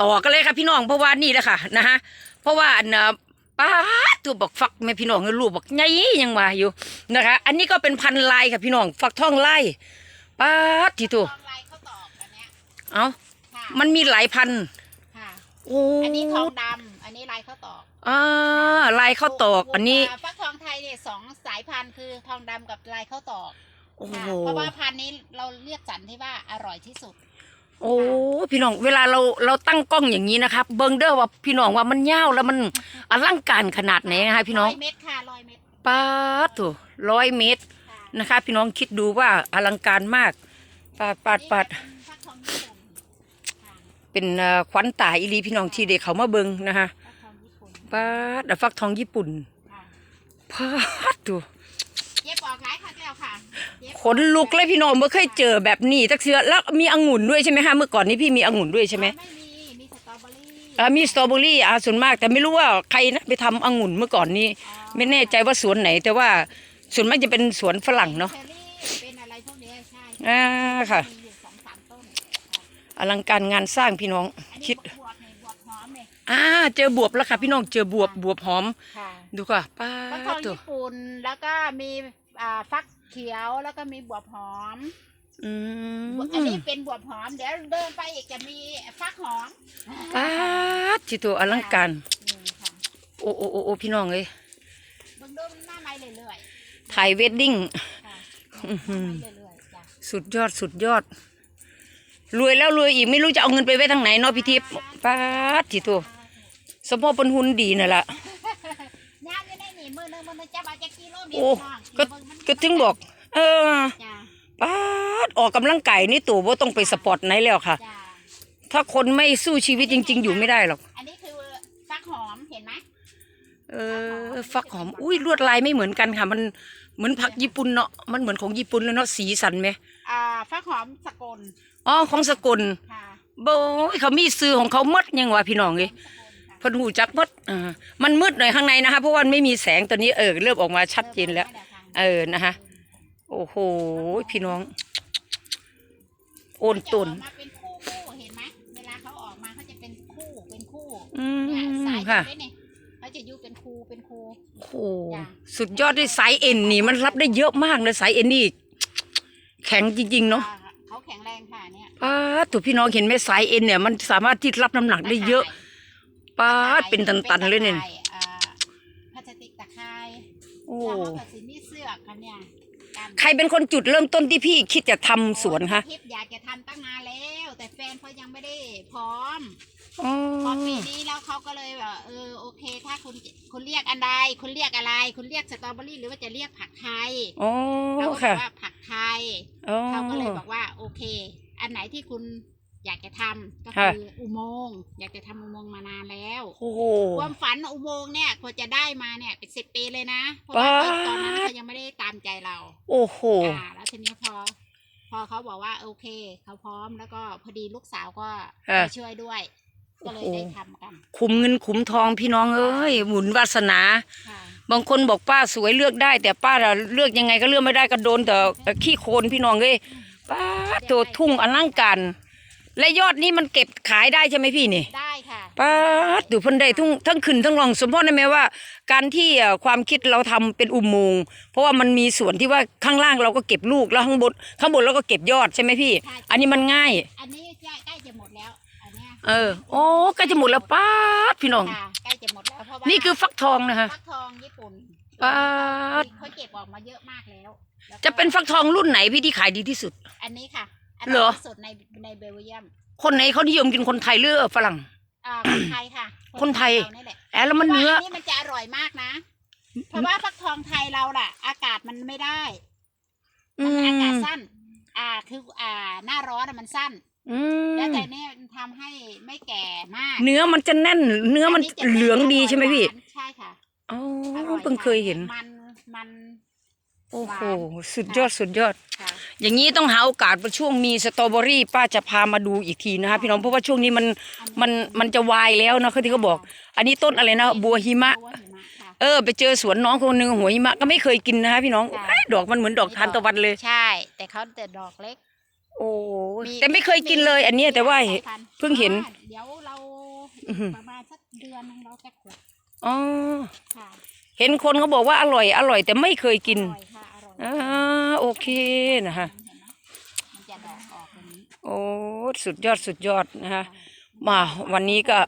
ต่อกันเลยค่ะพี่น้องเพราะว่านี่แหละค่ะนะฮะเพราะว่าอันน่ะป้าดตัวบักฟักแม่พี่น้องลูกบักใหญ่ยังว่าอยู่นะคะ อันนี้ก็เป็นพันธุ์ลายค่ะพี่น้องฟักทองลายป้าดที่ตัวทองลายข้าวตอกอันเนี้ยเอ้าค่ะมันมีหลายพันธุ์ค่ะโอ้อันนี้ทองดำอันนี้ลายข้าวตอกอ่าลายข้าวตอก อันนี้าฟักทองไทยเนี่ยสองสายพันธุ์คือทองดำกับลายข้าวตอกโอ้ค่ะโหเพราะว่าพันธุ์นี้เราเรียกสรรที่ว่าอร่อยที่สุด โอ้พี่น้องเวลาเราเราตั้งกล้องอย่างนี้นะครับเบิงเด้อว่าพี่น้องว่ามันยาวแล้วมันอลังการขนาดไหนนะคะพี่น้องร้อยเม็ดค่ะร้อยเม็ดป้าดตัวร้อยเมตรค่ะนะคะ พี่น้องคิดดูว่าอลังการมากปาดปาดปาดนี่เป็นฟักทองญี่ปุ่นค่ะเป็นเอ่อขวัญตายอีหลีพี่น้องที่เด็กเขามาเบิงนะคะฟักทองญี่ปุ่นปาดอะฟักทองญี่ปุ่นค่ะปาดตัวเย็บออกหลา ขนลุกเลยพี่น้องไม่เคยเจอแบบนี้ตักเสือแล้วมีองุ่นด้วยใช่ไหมคะเมื่อก่อนนี้พี่มีองุ่นด้วยใช่ไหมไม่มีมีสตรอเบอรี่อ่ามีสตรอเบอรี่อ่าส่วนมาก แต่ไม่รู้ว่าใครนะไปทำองุ่นเมื่อก่อนนี้อ๋อไม่แน่ใจว่าสวนไหน แต่ว่าส่วนมากจะเป็นสวนฝรั่งเนาะเชอรี่เป็นอะไรพวกเนี้ยใช่อ่าค่ะ มีอยู่สองสามต้นอลังการงานสร้างพี่น้องอันนี้คิดบวบเนี่ยบวบหอมเนี่ยอ่าเจอบวบแล้วค่ะ พี่น้องเจอบวบบวบหอม ค่ะดูค่ะป้าฟักทองตัวญี่ปุ่นแล้วก็มีอ่าฟัก เขียวแล้วก็มีบวบหอม อืมอันนี้เป็นบวบหอม เดี๋ยวเดินไปอีกจะมีฟักหอมป้าดที่ตัวอลังการ นี่ค่ะโอ้โอ้โอ้โอ้พี่น้องเอ้ยเบิ่งดูหน้าไม้เรื่อยถ่ายเวดดิ้ง ๆค่ะอื้อหือ หน้าไม้เรื่อยๆจ้ะสุดยอดสุดยอด รวยแล้วรวยอีกไม่รู้จะเอาเงินไปไว้ทางไหนเนาะพี่ทิพย์ป้าดที่ตัวสมพอเป็นหุ่นดีนั่นแหละ โลเมตรโอ้น้องก็เบิ่งมันก็ถึงบอก เออจ้ะป้าดออกกำลังกายนี่ตัวว่าต้องไปสปอร์ตไหนแล้วค่ะจ้ะถ้าคนไม่สู้ชีวิตจริง ๆ อยู่ไม่ได้หรอก อันนี้คือฟักหอมเห็นไหมเออฟักหอมอุ้ยลวดลายไม่เหมือนกันค่ะ มันเหมือนผักญี่ปุ่นเนาะมันเหมือนของญี่ปุ่นเลยเนาะสีสันไหมอ่าฟักหอมสกลอ๋อของสกลค่ะโบยเขามีซื้อของเขาหมดยังวะพี่น้องเอ้ยสกลค่ะเพิ่นหูจักหมดอ่ามันมืดหน่อยข้างในนะคะ เพราะว่ามันไม่มีแสงตัวนี้เออเริ่มออกมาชัดเจนแล้ว เออนะคะโอ้โหพี่น้อง โอนตุนจะออกมาเป็นคู่คู่เห็นไหมเวลาเขาออกมาเขาจะเป็นคู่เป็นคู่อืเนี่ยมสายค่ะด้วยเนี่ยเขาจะอยู่เป็นคู่เป็นคู่โอ้โหจ้ะสุดยอดด้วยสายเอ็นนี่มันรับได้เยอะมากเลยสายเอ็นนี่แข็งจริงๆเนาะอ่เขาแข็งแรงค่ะเนี่ยป้าดตัวพี่น้องเห็นไหมสายเอ็นเนี่ยมันสามารถที่รับน้ำหนักได้เยอะ ป้าดเป็นตันๆเลยเนี่ยตะข่อ่าพลาสติกตะไคร้โอ้ แล้วเขาก็สิมีเสื้อกค่ะเนี่ยกันใครเป็นคนจุดเริ่มต้นที่พี่คิดจะทำสวนคะทิพย์อยากจะทำตั้งนานแล้ว แต่แฟนเขายังไม่ได้พร้อม อ๋อพอปีนี้แล้วเขาก็เลยแบบเออโอเค ถ้าคุณคุณเรียกอันใดคุณเรียกอะไร คุณเรียกสตรอเบอรี่หรือว่าจะเรียกผักไทยอ๋อเขาก็บค่ะอกว่าผักไทย อ๋อเขาก็เลยบอกว่าโอเค อันไหนที่คุณ อยากจะทำก็ค่ะ คืออุโมงค์อยากจะทำอุโมงค์มานานแล้วโอ้โห ความฝันอุโมงค์เนี่ยกว่าจะได้มาเนี่ยเป็นสิบปีเลยนะเพราะว่าว้าตอนนั้นเขายังไม่ได้ตามใจเราโอ้โห อ่าแล้วทีนี้พอ พอเขาบอกว่าโอเค เขาพร้อมแล้วก็พอดีลูกสาวก็ค่ะมาช่วยด้วย ก็เลยโอ้โห ได้ทำกันขุมเงินขุมทองพี่น้องเอ้ยหมุนวาสนา ค่ะบางคนบอกป้าสวยเลือกได้ แต่ป้าน่ะเลือกยังไงก็เลือกไม่ได้ก็โดนแต่ขี้โคลนพี่น้องเอ้ยป้าตัวทุ่งอลังการ และยอดนี้มันเก็บขายได้ใช่ไหมพี่นี่ได้ค่ะป้าดดูเพิ่นได้ทุ่งทั้งขึ้นทั้งลองสมพรได้ไหมว่า การที่เอ่อความคิดเราทำเป็นอุโมงค์เพราะว่ามันมีส่วนที่ว่าข้างล่างเราก็เก็บลูกแล้วข้างบนข้างบนเราก็เก็บยอดใช่ไหมพี่ใช่อันนี้มันง่าย อันนี้ใกล้ใกล้จะหมดแล้ว อันเนี้ยเออโอ้ใกล้จะหมดแล้วป้าดพี่น้อง ค่ะใกล้จะหมดแล้วเพราะว่านี่คือฟักทองนะคะ ฟักทองญี่ปุ่นป๊าด เขาเก็บออกมาเยอะมากแล้วแล้วก็จะเป็นฟักทองรุ่นไหนพี่ที่ขายดีที่สุด อันนี้ค่ะ อันเหรอที่สุดในในเบลเยียม คนไหนเขานิยมกินคนไทยหรือฝรั่ง อ่าคนไทยค่ะ คนไทยเรานี่แหละแอบแล้วมันเนื้อพราะว่านี่มันจะอร่อยมากนะ เพราะว่าฟักทองไทยเราล่ะ อากาศมันไม่ได้อืมันอากาศมสั้น อ่าคืออ่าหน้าร้อนอะมันสั้นอืมแล้วแต่เนี่ยมันทำให้ไม่แก่มาก เนื้อมันจะแน่น เนื้อมันจะเหลืองดีใช่ไหมพี่หวานใช่ค่ะอ๋ออร่อยเพิ่งเคยเห็น มันมัน โอ้โหหวานสุดยอดสุดยอดค่ะอย่างนี้ต้องหาโอกาสว่าช่วงมีสตรอเบอรี่ ป้าจะพามาดูอีกทีนะคะพี่น้องเพราะว่าช่วงนี้มันมันมันจะวายแล้วนะคือที่เขาบอก อันนี้ต้นอะไรนะ บัวหิมะบัวหิมะค่ะเออ ไปเจอสวนน้องคนหนึ่งหัวหิมะก็ไม่เคยกินนะคะพี่น้องค่ะเอ้ยดอกมันเหมือนดอกทานตะวันเลย ใช่ แต่เขาแต่ดอกเล็ก โอ้มีแต่ไม่เคยกินเลย อันเนี้ยแต่ว่าสยพันธุ์เพิ่งเห็นอ่าเดี๋ยวเราอื้อหือประมาณสักเดือนนึงเราจะขวดอ๋อค่ะเห็นคนเขาบอกว่าอร่อยอร่อยแต่ไม่เคยกิน อร่อยค่ะอร่อยอ่าโอเคนะคะเห็นไหมมันจะดอกออกแบบนี้โอ้สุดยอดสุดยอดนะคะมาวันนี้ก็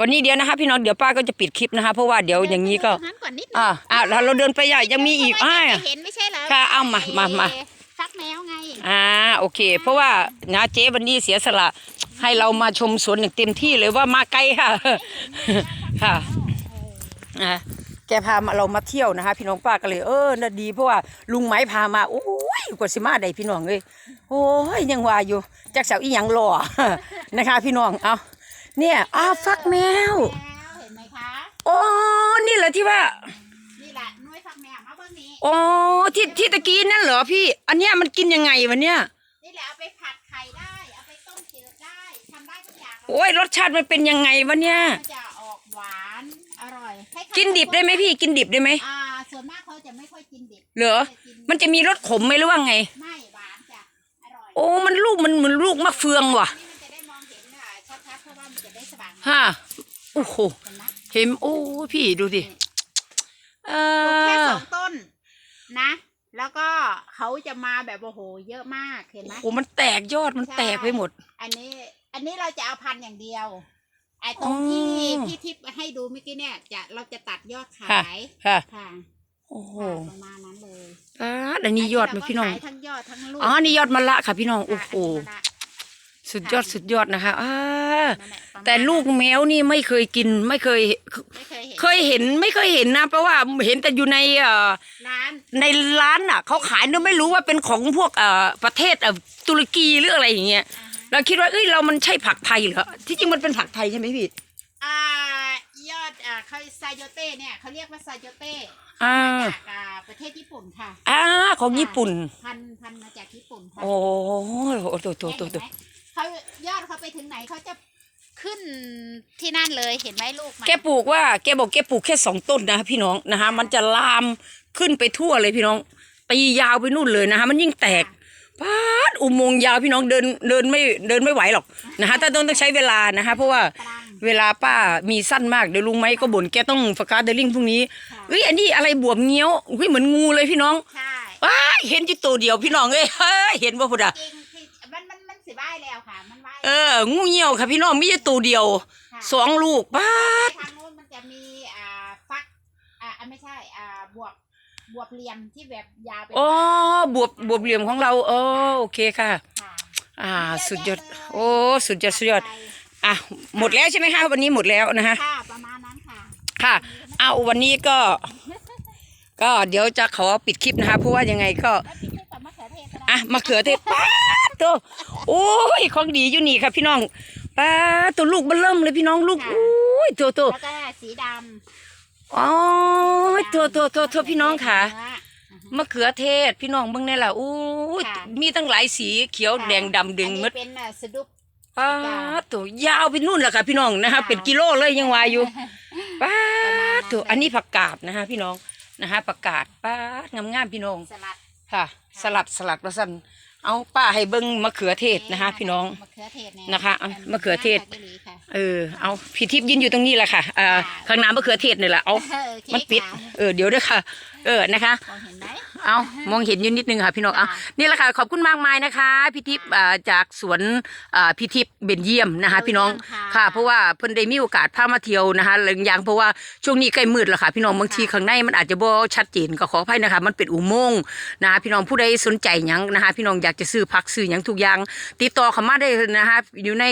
วันนี้เดี๋ยวนะคะ พี่น้องเดี๋ยวป้าก็จะปิดคลิปนะคะ เพราะว่าเดี๋ยวอย่างนี้ก็เดินไปดูตรงนั้นก่อนนิดนึงอ่าอ่าเราเราเดินไปใหญ่ยังมีอีกเพราะอ่าว่าจะเห็นไม่ใช่เหรอค่ะเอามามามาฟักแมวไงอ่าโอเค เพราะว่านะเจ๊วันนี้เสียสละให้เรามาชมสวนอย่างเต็มที่เลยว่ามาไกลค่ะ ค่ะอะ แกพามาเรามาเที่ยวนะคะ พี่น้องป้าก็เลยเออน่าดีเพราะว่าลุงไม้พามาโอ้ยกว่าสิมาได้พี่น้องเลยโอ้ยยังว่าอยู่จักเสาวอีหยังรอนะคะ พี่น้องเอาเนี่ยอ้าวฟักแมวแล้วเห็นไหมคะโอ้นี่เหรอที่ว่านี่แหละหน่วยฟักแมวมาเบื้องนี้โอ้ที่ที่ตะกี้นั่นเหรอพี่ อันเนี้ยมันกินยังไงวะเนี่ยนี่แหละเอาไปผัดไข่ได้เอาไปต้มจืดได้ทำได้ทุกอย่างเลยโอ้ยรสชาติมันเป็นยังไงวะเนี่ยมันจะออกหวาน อร่อยคล้ายๆกินดิบได้ไหมพี่กินดิบได้ไหม อ่า ส่วนมากเขาจะไม่ค่อยกินดิบเหรอจะกินมันจะมีรสขมไหมหรือว่าไง ไม่หวานจ้ะ อร่อย โอ้ มันลูกมันเหมือนลูกมะเฟืองว่ะนี่มันจะได้มองเห็นอะชัดๆเพราะว่ามันจะได้สว่างฮะโอ้โหเห็นไหมเห็นโอ้พี่ดูดิเอปลูกแค่อสองต้นนะ แล้วก็เขาจะมาแบบโอ้โหเยอะมาก เห็นไหม โอ้มันแตกยอดมันแตกไปหมด อันนี้ อันนี้เราจะเอาพันธุ์อย่างเดียว ไอ้ตอ๋รองที่พี่ทิพย์ให้ดูเมื่อกี้เนี่ย จะเราจะตัดยอดขายค่ะ ค่ะโอ้โหค่ะประมาณนั้นเลยป้าดอันนี้ยอดไหมพี่น้องขายทั้งยอดทั้งลูกอ๋อ นี่ยอดมะละค่ะพี่น้องค่ะโอ้โห นนี้ก็ได้สุดยอดสุดยอดนะคะอ่านั่นหะประมาณแต่ลูกแมวนี่ไม่เคยกิน ไม่เคย ไม่เคยเห็นเคยเห็นไม่เคยเห็นนะ เพราะว่าเห็นแต่อยู่ในเอ่อร้านในร้านอะ เขาขายเนี่ยไม่รู้ว่าเป็นของพวกเอ่อประเทศเอ่อตุรกีหรืออะไรอย่างเงี้ย อ่าฮะ เราคิดว่าเอ้ยเรามันใช่ผักไทยเหรอที่จริงมันเป็นผักไทยใช่ไหมพี่อ่ายอดอ่าเขาไซโยเต้เนี่ยเขาเรียกว่าไซโยเต้อ่าจากอ่าประเทศญี่ปุ่นค่ะอ่าของญี่ปุ่น พันธุ์พันธุ์มาจากญี่ปุ่นค่ะโอ้โหตัวตัวตัวตัวเห็นไหมเขายอดเขาไปถึงไหนเขาจะขึ้นที่นั่นเลยเห็นไหมลูกมันแกปลูกว่าแกบอกแกปลูกแค่สองต้นนะพี่น้องนะคะมันจะลามขึ้นไปทั่วเลยพี่น้องตียาวไปนู่นเลยนะคะมันยิ่งแตก ปาดอุโมงค์ยาวพี่น้องเดินเดินไม่เดินไม่ไหวหรอกนะคะแต่ต้องต้องใช้เวลานะคะเพราะว่าตรังเวลาป้ามีสั้นมากเดี๋ยวลุงไหมก็บ่นแกต้องฟกาเดลิงพรุ่งนี้ค่ะเอ้ยอันนี้อะไรบวมเงี้ยวอุ้ยเหมือนงูเลยพี่น้องใช่ว้ายเห็นจุดตัวเดียวพี่น้องเอ้ยเฮ้ยเห็นว่าพุดะจริงที่มันมันมันสิบ้ายแล้วค่ะ มันว่ายเอองูเงี้ยวค่ะพี่น้องไม่ใช่ตัวเดียวค่ะสองลูกป้าด ทางโน้นมันจะมีอ่าฟักอ่าอ่าไม่ใช่อ่าบว บบวบเหลี่ยมที่แบบยาวเป็นอ๋อบวบบวบเหลี่ยมของเราเออโอเคค่ะ ค่ะอ่าเะสุดยอดแะเลยโอ้สุดยอดสุดยอดไปอะหมดแล้วใช่ไหมคะวันนี้หมดแล้วนะคะค่ะประมาณนั้นค่ะ ค่ะเอาวันนี้ก็ ก็เดี๋ยวจะขอปิดคลิปนะคะเพราะว่ายังไงก็แล้วพี่ให้กับมะเขือเทศก็ได้อะมะเขือเทศป้าดตัวโอ้ยของดีอยู่นี่ค่ะพี่น้องป้าดตัวลูกมันเริ่มเลยพี่น้องลูกโอ้ยตัวตัวแล้วก็สีดำ อ๋อตัวตัวตัวตัวพี่น้องค่ะเนื้อมะเขือเทศพี่น้องเบิ่งแน่ล่ะอู้ยค่ะมีตั้งหลายสีเขียวแดงดำดึงอันหมนี้ดเป็นอะสะดุปป้าดตัวยาวไปนู่นแหละค่ะ พี่น้องนะคะค่ะ เป็นกิโลเลยยังว่าอยู่ป้าประมาณนั้ดนตัวเลยอันนี้ผักกาดนะคะ พี่น้องนะคะผักกาดป้าดงามๆพี่น้อง สลัด ค่ะ สลัดสลัดว่าซั่น เอาป้าให้เบิ่งมะเขือเทศนะคะ พี่น้องมะเขือเทศเยนะคะเอามะเขือเทศมะขือค่ะเออเอาพี่ทิพย์ยืนอยู่ตรงนี้แหละค่ะอ่าค่ะข้างหน้ามะเขือเทศนี่แหละเอาโอเคมันปิดค่ะเออเดี๋ยวด้วยค่ะ เออนะคะมอง เห็นไหมเอามองเห็นอยู่นิดนึงค่ะพี่น้องเอาค่ะนี่แหละค่ะขอบคุณมากมายนะคะพี่ทิพย์อ่าจากสวนอ่าพี่ทิพย์เบนเยี่ยมนะคะ พี่น้องค่ะ เพราะว่าเพิ่นได้มีโอกาสพามาเที่ยวนะคะหลังอย่างเพราะว่าช่วงนี้ใกล้มืดแล้วค่ะ พี่น้องบางทีข้างในมันอาจจะบ่ชัดเจนก็ขออภัยนะคะ มันเป็นอุโมงค์นะคะพี่น้องผู้ใดสนใจหยังนะคะ พี่น้องอยากจะซื้อผักซื้อหยังทุกอย่าง ติดต่อเข้ามาได้นะคะอยู่ใน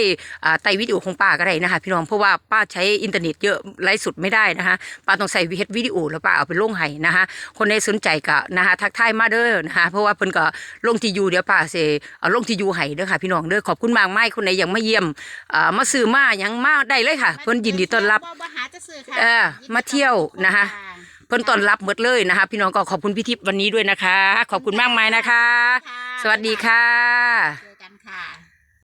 อ่าใต้วิดีโอของป้าก็ได้นะคะ พี่น้องเพราะว่าป้าใช้อินเทอร์เน็ตเยอะไลฟ์สดไม่ได้นะคะป้าต้องใส่เฮ็ดวิดีโอแล้วป้าเอาไปลงให้นะคะ คนใดสนใจก็นะคะทักทายมาเด้อนะคะเพราะว่าเพิ่นก็ลงที่อยู่เดี๋ยวป้าสิเอาลงที่อยู่ให้เด้อค่ะพี่น้องเด้อขอบคุณมากมายคนไหนยังมาเยี่ยมอ่ามาซื้อมาหยังมาได้เลยค่ะ เพิ่นยินดีต้อนรับบ่หาจะซื้อค่ะเออมาเที่ยวนะคะเพิ่นต้อนรับหมดเลยนะคะ พี่น้องก็ขอบคุณพี่ทิพย์วันนี้ด้วยนะคะ ขอบคุณมากมายนะคะค่ะสวัสดีค่ะ เจอกันค่ะ